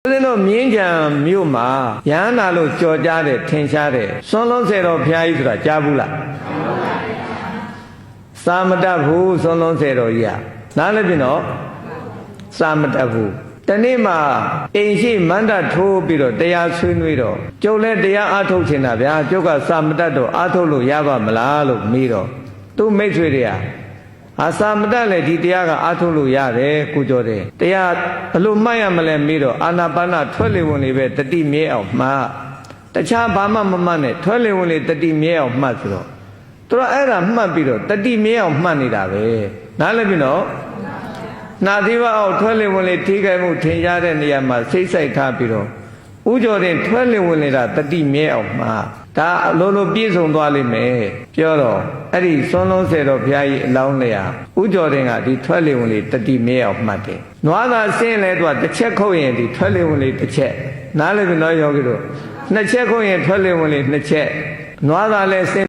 ဦးဇင်းတို့မြင်းကြံမြို့မှာရဟန္တာလို့ကြော်ကြားတယ်ထင်ရှားတယ်စွန်းလုံးစေတော်ဘုရားကြီးဆိုတာကြားဘူးလားစာမတတ်ဘူးစွန်းလုံးစေတော်ကြီးကနားလည်းပြင်တော့စာမတတ်ဘူးတနေ့မှအိမ်ရှိမန္တထိုးပြီးတော့တရားဆွေးနွေးတော့ကျုပ်လည်းတရားအားထုတ်ချင်တာဗျာကျုပ်ကစာမတတ်တော့အားထုတ်လို့ရပါမလားလို့မေးတော့သူမိတ်ဆွေတွေက အာစာမတတ်လည်းဒီတရားကအားထုတ်လို့ရတယ်ကိုကြောတယ်တရားဘလို့မှတ်ရမလဲမေးတော့အာနာပါနထွက်လေဝင်လေပဲတတိမြဲအောင်မှတ်တခြားဘာမှမမှတ်နဲ့ထွက်လေဝင်လေတတိမြဲအောင်မှတ်ဆိုတော့သူတို့အဲ့ဒါမှတ်ပြီးတော့တတိမြဲအောင်မှတ်နေတာပဲနားလည်ပြီနော်နာသီဝအောက်ထွက်လေဝင်လေထိခိုက်မှုထင်ရှားတဲ့နေရာမှာစိတ်ဆိုင်ထားပြီးတော့ဥကြော်တင်ထွက်လေဝင်လေတာတတိမြဲအောင်မှ ဒါအလိုလိုပြည့်စုံသွားလိမ့်မယ်ပြောတော့အဲ့ဒီစွန်းလုံးစေတော်ဘုရားကြီးအလောင်းလျာဥကြော်တင်ကဒီထွက်လေဝင်လေတတိမြဲအောင်မှတ်တယ်နွားသာဆင်းလဲသူကတစ်ချက်ခုတ်ရင်ဒီထွက်လေဝင်လေတစ်ချက်နားလည်ပြီနော်ယောဂီတို့နှစ်ချက်ခုတ်ရင်ထွက်လေဝင်လေနှစ်ချက်နွားသာလဲဆင်း